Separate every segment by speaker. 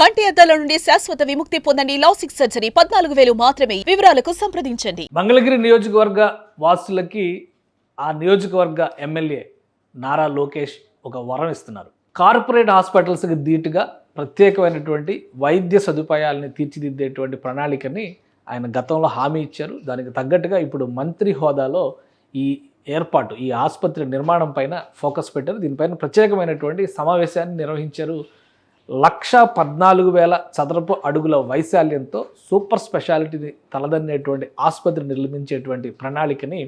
Speaker 1: కంటి అద్దాల నుండి శాశ్వత విముక్తి పొందండి లాసిక్ సర్జరీ. పద్నాలుగు వేలు మాత్రమే. వివరాలకు సంప్రదించండి.
Speaker 2: మంగళగిరి నియోజకవర్గ వాసులకి ఆ నియోజకవర్గ ఎమ్మెల్యే నారా లోకేష్ ఒక వరం ఇస్తున్నారు. కార్పొరేట్ హాస్పిటల్స్కి ధీటుగా ప్రత్యేకమైనటువంటి వైద్య సదుపాయాలని తీర్చిదిద్దేటువంటి ప్రణాళికని ఆయన గతంలో హామీ ఇచ్చారు. దానికి తగ్గట్టుగా ఇప్పుడు మంత్రి హోదాలో ఈ ఏర్పాటు ఈ ఆసుపత్రి నిర్మాణం పైన ఫోకస్ పెట్టారు. దీనిపైన ప్రత్యేకమైనటువంటి సమావేశాన్ని నిర్వహించారు లక్ష పద్నాలుగు వేల చదరపు అడుగుల వైశాల్యంతో సూపర్ స్పెషాలిటీని తలదన్నేటువంటి ఆసుపత్రి నిర్మించేటువంటి ప్రణాళికని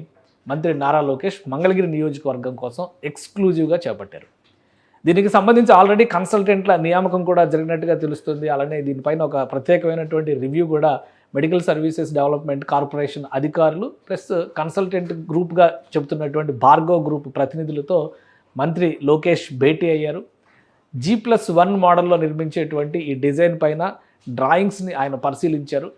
Speaker 2: మంత్రి నారా లోకేష్ మంగళగిరి నియోజకవర్గం కోసం ఎక్స్క్లూజివ్గా చేపట్టారు. దీనికి సంబంధించి ఆల్రెడీ కన్సల్టెంట్ల నియామకం కూడా జరిగినట్టుగా తెలుస్తుంది. అలానే దీనిపైన ఒక ప్రత్యేకమైనటువంటి రివ్యూ కూడా మెడికల్ సర్వీసెస్ డెవలప్మెంట్ కార్పొరేషన్ అధికారులు ప్లస్ కన్సల్టెంట్ గ్రూప్గా చెబుతున్నటువంటి భార్గవ్ గ్రూప్ ప్రతినిధులతో మంత్రి లోకేష్ భేటీ అయ్యారు. జీ ప్లస్ వన్ మోడల్లో నిర్మించేటువంటి ఈ డిజైన్ పైన డ్రాయింగ్స్ని ఆయన పరిశీలించారు.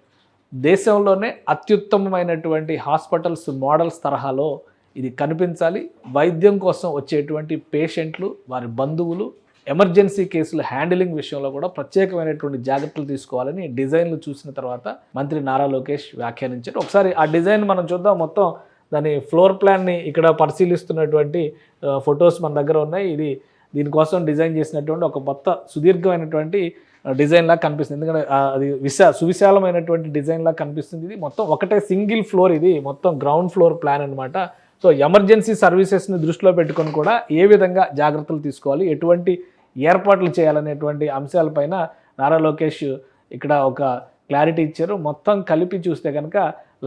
Speaker 2: దేశంలోనే అత్యుత్తమమైనటువంటి హాస్పిటల్స్ మోడల్స్ తరహాలో ఇది కనిపించాలి. వైద్యం కోసం వచ్చేటువంటి పేషెంట్లు వారి బంధువులు ఎమర్జెన్సీ కేసులు హ్యాండిలింగ్ విషయంలో కూడా ప్రత్యేకమైనటువంటి జాగ్రత్తలు తీసుకోవాలని డిజైన్లు చూసిన తర్వాత మంత్రి నారా లోకేష్ వ్యాఖ్యానించారు. ఒకసారి ఆ డిజైన్ మనం చూద్దాం. మొత్తం దాని ఫ్లోర్ ప్లాన్ని ఇక్కడ పరిశీలిస్తున్నటువంటి ఫొటోస్ మన దగ్గర ఉన్నాయి. ఇది దీనికోసం డిజైన్ చేసినటువంటి ఒక కొత్త సుదీర్ఘమైనటువంటి డిజైన్ లాగా కనిపిస్తుంది. ఎందుకంటే అది విశా సువిశాలమైనటువంటి డిజైన్ లాగా కనిపిస్తుంది ఇది. మొత్తం ఒకటే సింగిల్ ఫ్లోర్ ఇది. మొత్తం గ్రౌండ్ ఫ్లోర్ ప్లాన్ అనమాట సో ఎమర్జెన్సీ సర్వీసెస్ని దృష్టిలో పెట్టుకొని కూడా ఏ విధంగా జాగ్రత్తలు తీసుకోవాలి ఎటువంటి ఏర్పాట్లు చేయాలనేటువంటి అంశాలపైన నారా లోకేష్ ఇక్కడ ఒక క్లారిటీ ఇచ్చారు. మొత్తం కలిపి చూస్తే కనుక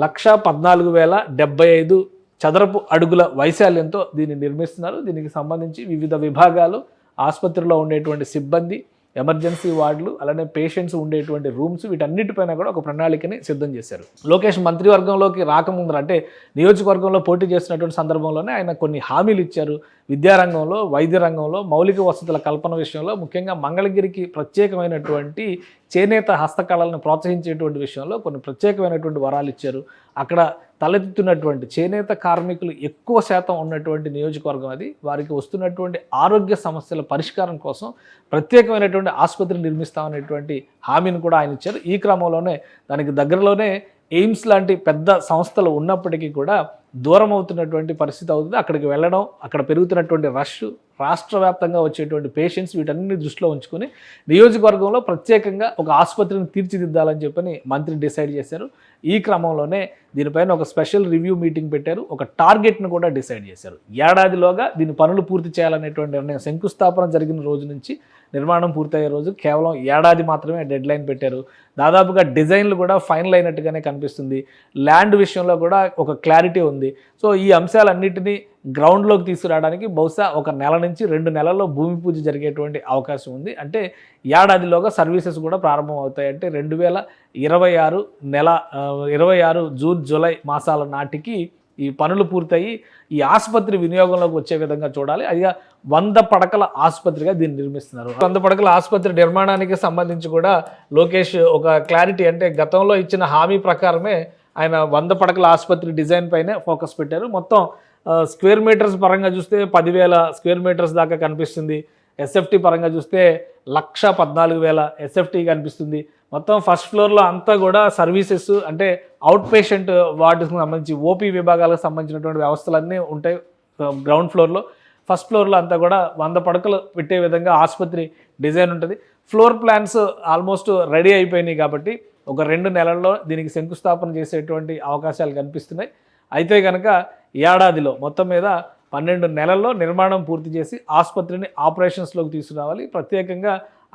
Speaker 2: లక్ష పద్నాలుగు వేల డెబ్బై ఐదు చదరపు అడుగుల వైశాల్యంతో దీన్ని నిర్మిస్తున్నారు. దీనికి సంబంధించి వివిధ విభాగాలు ఆసుపత్రిలో ఉండేటువంటి సిబ్బంది ఎమర్జెన్సీ వార్డులు అలానే పేషెంట్స్ ఉండేటువంటి రూమ్స్ వీటన్నిటిపైన కూడా ఒక ప్రణాళికని సిద్ధం చేశారు. లోకేష్ మంత్రివర్గంలోకి రాకముందు అంటే నియోజకవర్గంలో పోటీ చేస్తున్నటువంటి సందర్భంలోనే ఆయన కొన్ని హామీలు ఇచ్చారు. విద్యారంగంలో వైద్య రంగంలో మౌలిక వసతుల కల్పన విషయంలో ముఖ్యంగా మంగళగిరికి ప్రత్యేకమైనటువంటి చేనేత హస్తకళలను ప్రోత్సహించేటువంటి విషయంలో కొన్ని ప్రత్యేకమైనటువంటి వరాలు ఇచ్చారు. అక్కడ తలెత్తుతున్నటువంటి చేనేత కార్మికులు ఎక్కువ శాతం ఉన్నటువంటి నియోజకవర్గం అది. వారికి వస్తున్నటువంటి ఆరోగ్య సమస్యల పరిష్కారం కోసం ప్రత్యేకమైనటువంటి ఆసుపత్రి నిర్మిస్తామనేటువంటి హామీని కూడా ఆయన ఇచ్చారు. ఈ క్రమంలోనే దానికి దగ్గరలోనే ఎయిమ్స్ లాంటి పెద్ద సంస్థలు ఉన్నప్పటికీ కూడా దూరం అవుతున్నటువంటి పరిస్థితి అవుతుంది. అక్కడికి వెళ్ళడం అక్కడ పెరుగుతున్నటువంటి రష్ రాష్ట్ర వ్యాప్తంగా వచ్చేటువంటి పేషెంట్స్ వీటన్ని దృష్టిలో ఉంచుకొని నియోజకవర్గంలో ప్రత్యేకంగా ఒక ఆసుపత్రిని తీర్చిదిద్దాలని చెప్పని మంత్రి డిసైడ్ చేశారు. ఈ క్రమంలోనే దీనిపైన ఒక స్పెషల్ రివ్యూ మీటింగ్ పెట్టారు. ఒక టార్గెట్ను కూడా డిసైడ్ చేశారు. ఏడాదిలోగా దీని పనులు పూర్తి చేయాలనేటువంటి నిర్ణయం శంకుస్థాపన జరిగిన రోజు నుంచి నిర్మాణం పూర్తయ్యే రోజు కేవలం ఏడాది మాత్రమే డెడ్ లైన్ పెట్టారు. దాదాపుగా డిజైన్లు కూడా ఫైనల్ అయినట్టుగానే కనిపిస్తుంది. ల్యాండ్ విషయంలో కూడా ఒక క్లారిటీ ఉంది. సో ఈ అంశాలన్నింటినీ గ్రౌండ్లోకి తీసుకురావడానికి బహుశా ఒక నెల నుంచి రెండు నెలల్లో భూమి పూజ జరిగేటువంటి అవకాశం ఉంది. అంటే ఏడాదిలోగా సర్వీసెస్ కూడా ప్రారంభం అవుతాయి అంటే రెండు వేల ఇరవై ఆరు నెల ఇరవై ఆరు జూన్ జూలై మాసాల నాటికి ఈ పనులు పూర్తయి ఈ ఆసుపత్రి వినియోగంలోకి వచ్చే విధంగా చూడాలి. అది వంద పడకల ఆసుపత్రిగా దీన్ని నిర్మిస్తున్నారు. వంద పడకల ఆసుపత్రి నిర్మాణానికి సంబంధించి కూడా లోకేష్ ఒక క్లారిటీ అంటే గతంలో ఇచ్చిన హామీ ప్రకారమే ఆయన వంద పడకల ఆసుపత్రి డిజైన్ పైనే ఫోకస్ పెట్టారు. మొత్తం స్క్వేర్ మీటర్స్ పరంగా చూస్తే పదివేల స్క్వేర్ మీటర్స్ దాకా కనిపిస్తుంది. ఎస్ఎఫ్టీ పరంగా చూస్తే లక్ష పద్నాలుగు వేల ఎస్ఎఫ్టీ కనిపిస్తుంది. మొత్తం ఫస్ట్ ఫ్లోర్లో అంతా కూడా సర్వీసెస్ అంటే అవుట్ పేషెంట్ వార్డుకు సంబంధించి ఓపీ విభాగాలకు సంబంధించినటువంటి వ్యవస్థలన్నీ ఉంటాయి గ్రౌండ్ ఫ్లోర్లో ఫస్ట్ ఫ్లోర్లో అంతా కూడా వంద పడకలు పెట్టే విధంగా ఆసుపత్రి డిజైన్ ఉంటుంది. ఫ్లోర్ ప్లాన్స్ ఆల్మోస్ట్ రెడీ అయిపోయినాయి కాబట్టి ఒక రెండు నెలల్లో దీనికి శంకుస్థాపన చేసేటువంటి అవకాశాలు కనిపిస్తున్నాయి. అయితే కనుక ఏడాదిలో మొత్తం మీద పన్నెండు నెలల్లో నిర్మాణం పూర్తి చేసి ఆసుపత్రిని ఆపరేషన్స్లోకి తీసుకురావాలి. ప్రత్యేకంగా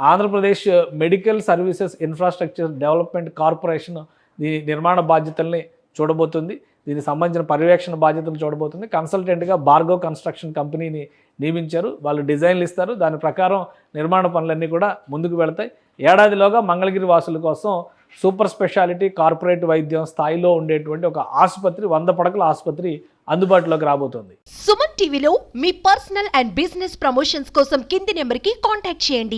Speaker 2: Andhra Pradesh medical services infrastructure development corporation దీని నిర్మాణ బాధ్యతల్ని చూడబోతుంది. దీనికి సంబంధించిన పర్యవేక్షణ బాధ్యతలు చూడబోతుంది. కన్సల్టెంట్గా బార్గో కన్స్ట్రక్షన్ కంపెనీని నియమించారు. వాళ్ళు డిజైన్లు ఇస్తారు. దాని ప్రకారం నిర్మాణ పనులన్నీ కూడా ముందుకు వెళతాయి. ఏడాదిలోగా మంగళగిరి వాసుల కోసం సూపర్ స్పెషాలిటీ కార్పొరేట్ వైద్యం స్థాయిలో ఉండేటువంటి ఒక ఆసుపత్రి వంద పడకల ఆసుపత్రి అందుబాటులోకి రాబోతోంది.
Speaker 3: సుమన్ టీవీలో మీ పర్సనల్ అండ్ బిజినెస్ ప్రమోషన్స్ కోసం కింది నెంబర్కి కాంటాక్ట్ చేయండి.